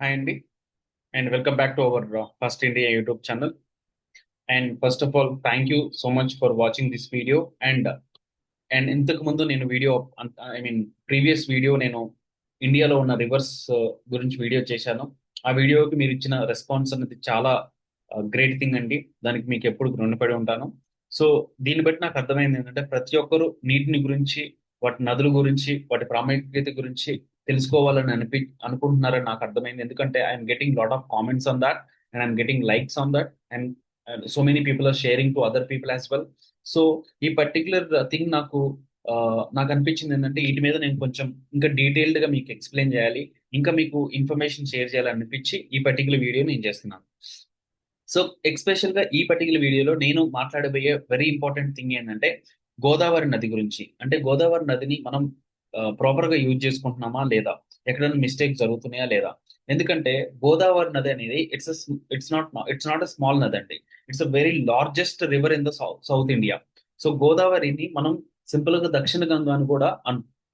Hi అండి and welcome back to our first India YouTube channel and first of all thank you so much for watching this video and and ఇంతకు ముందు నేను video I mean previous video నేను ఇండియాలో ఉన్న reverse uh, గురించి video చేశాను. ఆ వీడియోకి మీరు ఇచ్చిన రెస్పాన్స్ అనేది చాలా uh, గ్రేట్ థింగ్ అండి. దానికి మీకు ఎప్పుడు రుణపడి ఉంటాను. సో దీన్ని బట్టి నాకు అర్థమైంది ఏంటంటే ప్రతి ఒక్కరు నీటిని గురించి వాటి నదుల గురించి వాటి ప్రాముఖ్యత గురించి తెలుసుకోవాలని అనిపి అనుకుంటున్నారని నాకు అర్థమైంది. ఎందుకంటే I'm getting lot of comments on that and I'm getting likes on that and so many people are sharing to other people as well so ఈ పర్టికులర్ థింగ్ నాకు నాకు అనిపించింది ఏంటంటే వీటి మీద నేను కొంచెం ఇంకా డీటెయిల్డ్గా మీకు ఎక్స్ప్లెయిన్ చేయాలి. ఇంకా మీకు ఇన్ఫర్మేషన్ షేర్ చేయాలని అనిపించి ఈ పర్టికులర్ వీడియో నేను చేస్తున్నాను. సో ఎక్స్పెషల్గా ఈ పర్టికులర్ వీడియోలో నేను మాట్లాడబోయే వెరీ ఇంపార్టెంట్ థింగ్ ఏంటంటే గోదావరి నది గురించి. అంటే గోదావరి నదిని మనం ప్రాపర్గా యూజ్ చేసుకుంటున్నామా లేదా? ఎక్కడైనా మిస్టేక్ జరుగుతున్నాయా లేదా? ఎందుకంటే గోదావరి నది అనేది it's it's not it's not a small నది అండి. It's a very largest river in the South India so గోదావరిని మనం సింపుల్గా దక్షిణ గంగా అని కూడా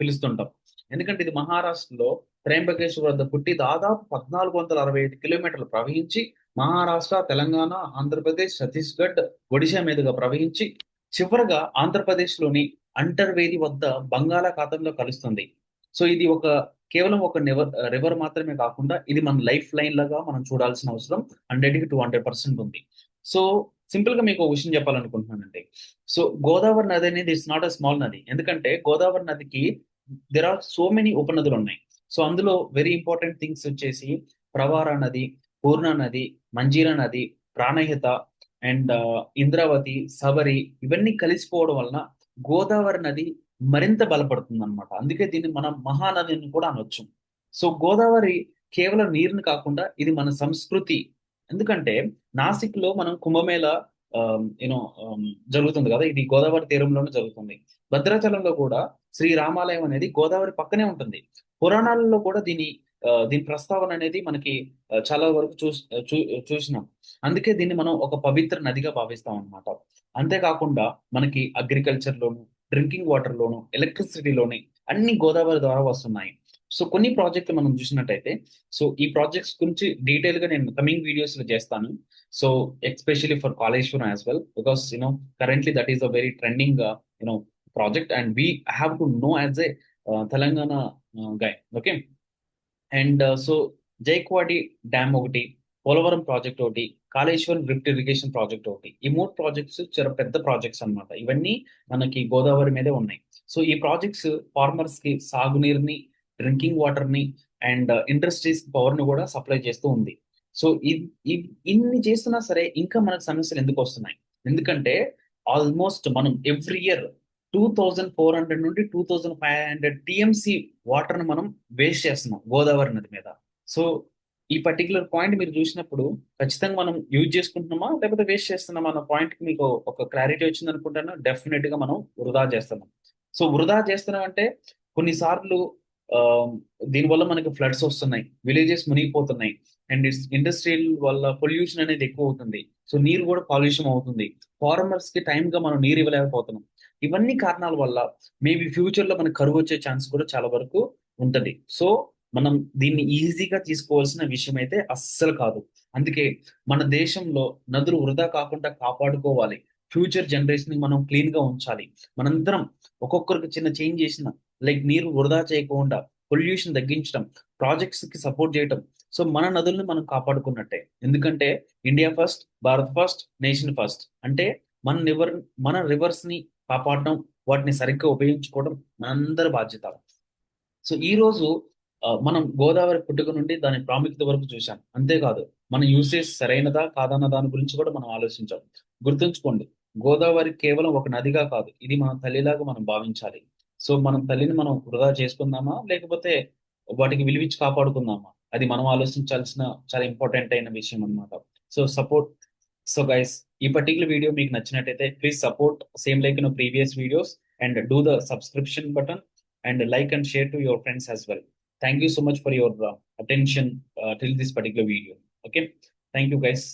పిలుస్తుంటాం. ఎందుకంటే ఇది మహారాష్ట్రలో త్రయంబకేశ్వర వద్ద పుట్టి దాదాపు పద్నాలుగు వందల అరవై ఐదు కిలోమీటర్లు ప్రవహించి మహారాష్ట్ర తెలంగాణ ఆంధ్రప్రదేశ్ ఛత్తీస్గఢ్ ఒడిశా మీదుగా ప్రవహించి చివరగా ఆంధ్రప్రదేశ్లోని అంటర్వేది వద్ద బంగాళాఖాతంలో కలుస్తుంది. సో ఇది ఒక కేవలం ఒక నెవర్ రివర్ మాత్రమే కాకుండా ఇది మన లైఫ్ లైన్ లాగా మనం చూడాల్సిన అవసరం. హండ్రెడ్కి టూ హండ్రెడ్ పర్సెంట్ ఉంది. సో సింపుల్గా మీకు ఒక విషయం చెప్పాలనుకుంటున్నానండి. సో గోదావరి నది అనేది ఇట్స్ నాట్ అ స్మాల్ నది. ఎందుకంటే గోదావరి నదికి దెర్ ఆర్ సో మెనీ ఉపనదులు ఉన్నాయి. సో అందులో వెరీ ఇంపార్టెంట్ థింగ్స్ వచ్చేసి ప్రవార నది పూర్ణ నది మంజీరా నది ప్రాణహిత అండ్ ఇంద్రావతి సబరి ఇవన్నీ కలిసిపోవడం వలన గోదావరి నది మరింత బలపడుతుంది అనమాట అందుకే దీన్ని మనం మహానదిని కూడా అనొచ్చు. సో గోదావరి కేవలం నీరుని కాకుండా ఇది మన సంస్కృతి. ఎందుకంటే నాసిక్లో మనం కుంభమేళ యూనో జరుగుతుంది కదా. ఇది గోదావరి తీరంలోనే జరుగుతుంది. భద్రాచలంలో కూడా శ్రీ రామాలయం అనేది గోదావరి పక్కనే ఉంటుంది. పురాణాలలో కూడా దీని దీని ప్రస్తావన అనేది మనకి చాలా వరకు చూ చూసినాం. అందుకే దీన్ని మనం ఒక పవిత్ర నదిగా భావిస్తాం అనమాట అంతేకాకుండా మనకి అగ్రికల్చర్ లోను డ్రింకింగ్ వాటర్ లోను ఎలక్ట్రిసిటీలోని అన్ని గోదావరి ద్వారా వస్తున్నాయి. సో కొన్ని ప్రాజెక్టులు మనం చూసినట్టయితే సో ఈ ప్రాజెక్ట్స్ గురించి డీటెయిల్గా నేను కమింగ్ వీడియోస్లో చేస్తాను. So especially for Kaleshwaram as well because you know currently that is a very trending you know project and we have to know as a Telangana guy okay and uh, so Jayakwadi dam ఒకటి Polavaram project ఒకటి Kaleshwaram rift irrigation project ఒకటి. ఈ మూడు projects చాలా పెద్ద projects అనమాట ఇవన్నీ మనకి గోదావరి మీదే ఉన్నాయి. సో ఈ ప్రాజెక్ట్స్ ఫార్మర్స్కి సాగునీరుని డ్రింకింగ్ వాటర్ని అండ్ uh, ఇండస్ట్రీస్ పవర్ని కూడా సప్లై చేస్తూ ఉంది. సో ఇన్ని చేస్తున్నా సరే ఇంకా మనకు సమస్యలు ఎందుకు వస్తున్నాయి? ఎందుకంటే ఆల్మోస్ట్ మనం every year two thousand four hundred నుండి two thousand five hundred TMC వాటర్ని మనం వేస్ట్ చేస్తున్నాం గోదావరి నది మీద. సో ఈ పర్టికులర్ పాయింట్ మీరు చూసినప్పుడు ఖచ్చితంగా మనం యూజ్ చేసుకుంటున్నామా లేకపోతే వేస్ట్ చేస్తున్నామా అన్న పాయింట్ మీకు ఒక క్లారిటీ వచ్చింది అనుకుంటాను డెఫినెట్గా మనం వృధా చేస్తున్నాం. సో వృధా చేస్తున్నాం అంటే కొన్నిసార్లు దీనివల్ల మనకి ఫ్లడ్స్ వస్తున్నాయి విలేజెస్ మునిగిపోతున్నాయి అండ్ ఇండస్ట్రియల్ వల్ల పొల్యూషన్ అనేది ఎక్కువ అవుతుంది. సో నీరు కూడా కాలుష్యం అవుతుంది. ఫార్మర్స్కి టైం గా మనం నీరు ఇవ్వలేకపోతున్నాం. ఇవన్నీ కారణాల వల్ల మేబీ ఫ్యూచర్లో మనకు కరువు వచ్చే ఛాన్స్ కూడా చాలా వరకు ఉంటది. సో మనం దీన్ని ఈజీగా తీసుకోవాల్సిన విషయం అయితే అస్సలు కాదు. అందుకే మన దేశంలో నదులు వృధా కాకుండా కాపాడుకోవాలి. ఫ్యూచర్ జనరేషన్ మనం క్లీన్గా ఉంచాలి. మనందరం ఒక్కొక్కరికి చిన్న చేంజ్ చేసిన లైక్ నీరు వృధా చేయకుండా పొల్యూషన్ తగ్గించడం ప్రాజెక్ట్స్కి సపోర్ట్ చేయడం సో మన నదుల్ని మనం కాపాడుకున్నట్టే. ఎందుకంటే India first Bharat first nation first. అంటే మన రివర్ మన రివర్స్ని కాపాడడం వాటిని సరిగ్గా ఉపయోగించుకోవడం మనందరి బాధ్యత. సో ఈ రోజు మనం గోదావరి పుట్టుక నుండి దాని ప్రాముఖ్యత వరకు చూసాం అంతేకాదు మన యూసేజ్ సరైనదా కాదన్న దాని గురించి కూడా మనం ఆలోచించాం. గుర్తుంచుకోండి గోదావరి కేవలం ఒక నదిగా కాదు ఇది మన తల్లిలాగా మనం భావించాలి. సో మనం తల్లిని మనం వృధా చేసుకుందామా లేకపోతే వాటికి విలువించి కాపాడుకుందామా? అది మనం ఆలోచించాల్సిన చాలా ఇంపార్టెంట్ అయిన విషయం అనమాట సో సపోర్ట్ సో గైస్ ఈ పర్టికులర్ వీడియో మీకు నచ్చినట్టయితే please support same like in previous videos and do the subscription button and like and share to your friends as well thank you so much for your attention till this particular video okay thank you guys